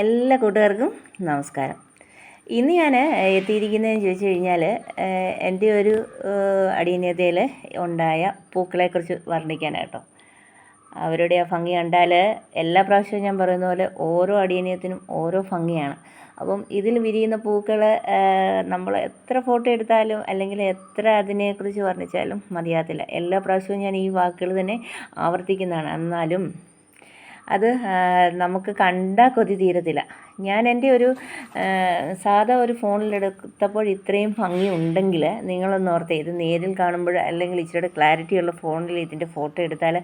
എല്ലാ കൂട്ടുകാർക്കും നമസ്കാരം. ഇന്ന് ഞാൻ എത്തിയിരിക്കുന്നതെന്ന് ചോദിച്ചു കഴിഞ്ഞാൽ എന്റെ ഒരു അടിയനതയിൽ ഉണ്ടായ പൂക്കളെക്കുറിച്ച് വർണിക്കാനാട്ടോ അവരുടെ ആ ഭംഗി കണ്ടാൽ എല്ലാ പ്രാവശ്യവും ഞാൻ പറയുന്ന പോലെ ഓരോ അടിയനത്തിനും ഓരോ ഭംഗിയാണ്. അപ്പം ഇതിൽ വിരിയുന്ന പൂക്കൾ നമ്മൾ എത്ര ഫോട്ടോ എടുത്താലും അല്ലെങ്കിൽ എത്ര അതിനെക്കുറിച്ച് വർണിച്ചാലും മതിയാകത്തില്ല. എല്ലാ പ്രാവശ്യവും ഞാൻ ഈ വാക്കുകൾ തന്നെ ആവർത്തിക്കുന്നതാണ്. എന്നാലും അത് നമുക്ക് കണ്ടാൽ കൊതി തീരത്തില്ല. ഞാൻ എന്റെ ഒരു സാധാ ഒരു ഫോണിലെടുത്തപ്പോൾ ഇത്രയും ഭംഗി ഉണ്ടെങ്കിൽ നിങ്ങളൊന്ന് ഓർത്തേ ഇത് നേരിൽ കാണുമ്പോൾ അല്ലെങ്കിൽ ഇച്ചിരി ക്ലാരിറ്റി ഉള്ള ഫോണിൽ ഇതിന്റെ ഫോട്ടോ എടുത്താൽ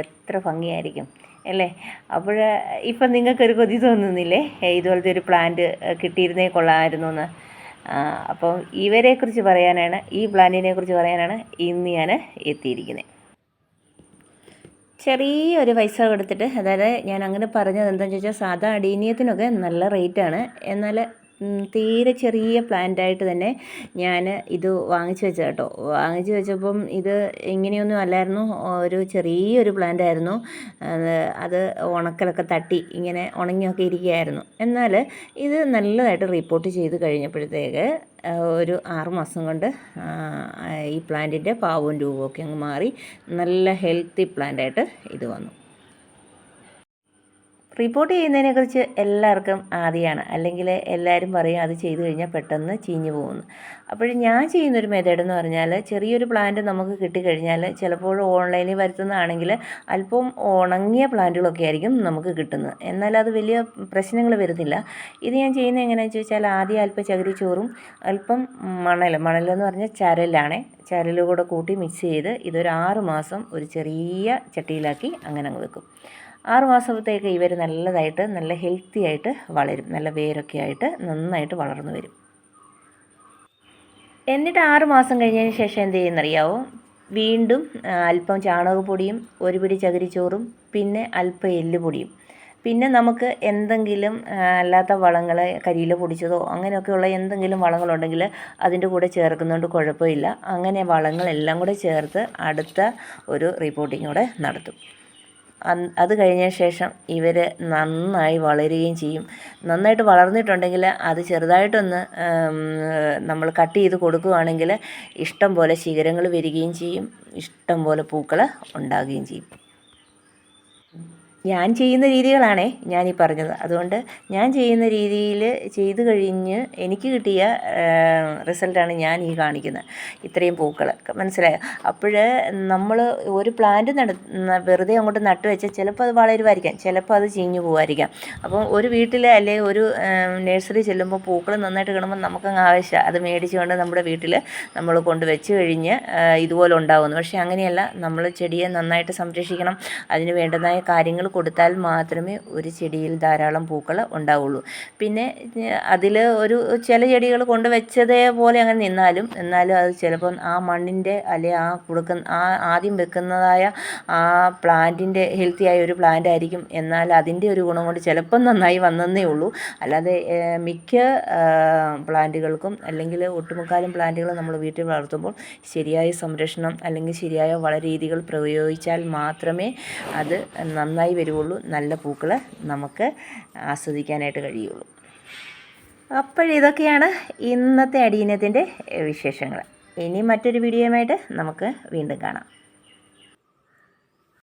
എത്ര ഭംഗിയായിരിക്കും അല്ലേ? അപ്പോൾ ഇപ്പം നിങ്ങൾക്കൊരു കൊതി തോന്നുന്നില്ലേ? ഇതുപോലത്തെ ഒരു പ്ലാന്റ് കിട്ടിയിരുന്നേ കൊള്ളാമായിരുന്നു എന്ന് അപ്പോൾ ഇവരെക്കുറിച്ച് പറയാനാണ് ഈ പ്ലാന്റിനെ കുറിച്ച് പറയാനാണ് ഇന്ന് ഞാൻ എത്തിയിരിക്കുന്നത്. ചെറിയൊരു പൈസ കൊടുത്തിട്ട് അതായത് ഞാൻ അങ്ങനെ പറഞ്ഞത് എന്താണെന്ന് ചോദിച്ചാൽ സാധാ അടീനിയത്തിനൊക്കെ നല്ല റേറ്റാണ് എന്നാൽ തീരെ ചെറിയ പ്ലാന്റായിട്ട് തന്നെ ഞാൻ ഇത് വാങ്ങിച്ചു വെച്ച കേട്ടോ വാങ്ങിച്ചു വെച്ചപ്പം ഇത് ഇങ്ങനെയൊന്നും അല്ലായിരുന്നു. ഒരു ചെറിയൊരു പ്ലാന്റായിരുന്നു അത് ഉണക്കലൊക്കെ തട്ടി ഇങ്ങനെ ഉണങ്ങിയൊക്കെ ഇരിക്കുകയായിരുന്നു. എന്നാൽ ഇത് നല്ലതായിട്ട് റിപ്പോർട്ട് ചെയ്ത് കഴിഞ്ഞപ്പോഴത്തേക്ക് ഒരു ആറുമാസം കൊണ്ട് ഈ പ്ലാന്റിന്റെ പാവവും രൂപമൊക്കെ അങ്ങ് മാറി. നല്ല ഹെൽത്തി പ്ലാന്റായിട്ട് ഇത് വന്നു. റിപ്പോർട്ട് ചെയ്യുന്നതിനെക്കുറിച്ച് എല്ലാവർക്കും ആദ്യമാണ് അല്ലെങ്കിൽ എല്ലാവരും പറയും അത് ചെയ്തു കഴിഞ്ഞാൽ പെട്ടെന്ന് ചീഞ്ഞു പോകുന്നു. അപ്പോൾ ഞാൻ ചെയ്യുന്നൊരു മെത്തേഡ് എന്ന് പറഞ്ഞാൽ ചെറിയൊരു പ്ലാന്റ് നമുക്ക് കിട്ടിക്കഴിഞ്ഞാൽ ചിലപ്പോൾ ഓൺലൈനിൽ വരുത്തുന്നതാണെങ്കിൽ അല്പം ഉണങ്ങിയ പ്ലാന്റുകളൊക്കെ ആയിരിക്കും നമുക്ക് കിട്ടുന്നത്. എന്നാൽ അത് വലിയ പ്രശ്നങ്ങൾ വരുന്നില്ല. ഇത് ഞാൻ ചെയ്യുന്നത് എങ്ങനെയാണെന്ന് ചോദിച്ചാൽ ആദ്യം അല്പം ചകിരി ചോറും അല്പം മണൽ. മണലെന്ന് പറഞ്ഞാൽ ചരലാണേ. ചരൽ കൂടെ കൂട്ടി മിക്സ് ചെയ്ത് ഇതൊരു ആറ് മാസം ഒരു ചെറിയ ചട്ടിയിലാക്കി അങ്ങനെ അങ്ങ് വെക്കും. ആറ് മാസത്തേക്ക് ഇവർ നല്ലതായിട്ട് നല്ല ഹെൽത്തി ആയിട്ട് വളരും. നല്ല വേരൊക്കെ ആയിട്ട് നന്നായിട്ട് വളർന്നു വരും. എന്നിട്ട് ആറ് മാസം കഴിഞ്ഞതിന് ശേഷം എന്ത് ചെയ്യുന്നറിയാവോ? വീണ്ടും അല്പം ചാണകപ്പൊടിയും ഒരു പിടി ചകിരിച്ചോറും പിന്നെ അല്പം എല്ലുപൊടിയും. പിന്നെ നമുക്ക് എന്തെങ്കിലും അല്ലാത്ത വളങ്ങൾ കരിയില പൊടിച്ചതോ അങ്ങനെയൊക്കെയുള്ള എന്തെങ്കിലും വളങ്ങളുണ്ടെങ്കിൽ അതിന്റെ കൂടെ ചേർക്കുന്നതുകൊണ്ട് കുഴപ്പമില്ല. അങ്ങനെ വളങ്ങളെല്ലാം കൂടെ ചേർത്ത് അടുത്ത ഒരു റിപ്പോർട്ടിംഗ് നടത്തും. അത് കഴിഞ്ഞ ശേഷം ഇവർ നന്നായി വളരുകയും ചെയ്യും. നന്നായിട്ട് വളർന്നിട്ടുണ്ടെങ്കിൽ അത് ചെറുതായിട്ടൊന്ന് നമ്മൾ കട്ട് ചെയ്ത് കൊടുക്കുകയാണെങ്കിൽ ഇഷ്ടം പോലെ ശിഖരങ്ങൾ വരികയും ചെയ്യും. ഇഷ്ടം പോലെ പൂക്കൾ ഉണ്ടാകുകയും ചെയ്യും. ഞാൻ ചെയ്യുന്ന രീതികളാണേ ഞാനീ പറഞ്ഞത്. അതുകൊണ്ട് ഞാൻ ചെയ്യുന്ന രീതിയിൽ ചെയ്തു കഴിഞ്ഞ് എനിക്ക് കിട്ടിയ റിസൾട്ടാണ് ഞാൻ ഈ കാണിക്കുന്നത്. ഇത്രയും പൂക്കൾ മനസ്സിലായോ? അപ്പോൾ നമ്മൾ ഒരു പ്ലാന്റ് നട വെറുതെ അങ്ങോട്ട് നട്ടു വെച്ചാൽ ചിലപ്പോൾ അത് വളരുമായിരിക്കാം ചിലപ്പോൾ അത് ചീഞ്ഞു പോകുമായിരിക്കാം അപ്പം ഒരു വീട്ടിൽ അല്ലെങ്കിൽ ഒരു നഴ്സറി ചെല്ലുമ്പോൾ പൂക്കൾ നന്നായിട്ട് കിടുമ്പോൾ നമുക്കങ്ങ് ആവശ്യമാണ് അത് മേടിച്ചുകൊണ്ട് നമ്മുടെ വീട്ടിൽ നമ്മൾ കൊണ്ട് വെച്ച് കഴിഞ്ഞ് ഇതുപോലെ ഉണ്ടാകുന്നു പക്ഷേ അങ്ങനെയല്ല. നമ്മൾ ചെടിയെ നന്നായിട്ട് സംരക്ഷിക്കണം. അതിന് വേണ്ടതായ കാര്യങ്ങൾ കൊടുത്താൽ മാത്രമേ ഒരു ചെടിയിൽ ധാരാളം പൂക്കൾ ഉണ്ടാവുള്ളൂ. പിന്നെ അതിൽ ഒരു ചില ചെടികൾ കൊണ്ട് വെച്ചതേ പോലെ അങ്ങനെ നിന്നാലും എന്നാലും അത് ചിലപ്പം ആ മണ്ണിന്റെ അല്ലെ ആ കൊടുക്കുന്ന ആ ആദ്യം വെക്കുന്നതായ ആ പ്ലാന്റിന്റെ ഹെൽത്തി ആയ ഒരു പ്ലാന്റ് ആയിരിക്കും. എന്നാൽ അതിന്റെ ഒരു ഗുണം കൊണ്ട് ചിലപ്പം നന്നായി വന്നതേ ഉള്ളൂ. അല്ലാതെ മിക്ക പ്ലാന്റുകൾക്കും അല്ലെങ്കിൽ ഒട്ടുമുക്കാലും പ്ലാന്റുകൾ നമ്മൾ വീട്ടിൽ വളർത്തുമ്പോൾ ശരിയായ സംരക്ഷണം അല്ലെങ്കിൽ ശരിയായ വളരീതികൾ പ്രയോഗിച്ചാൽ മാത്രമേ അത് നന്നായി വരുള്ളൂ നല്ല പൂക്കൾ നമുക്ക് ആസ്വദിക്കാനായിട്ട് കഴിയുള്ളൂ. അപ്പോഴിതൊക്കെയാണ് ഇന്നത്തെ അടിയനത്തിന്റെ വിശേഷങ്ങൾ ഇനി മറ്റൊരു വീഡിയോയുമായിട്ട് നമുക്ക് വീണ്ടും കാണാം.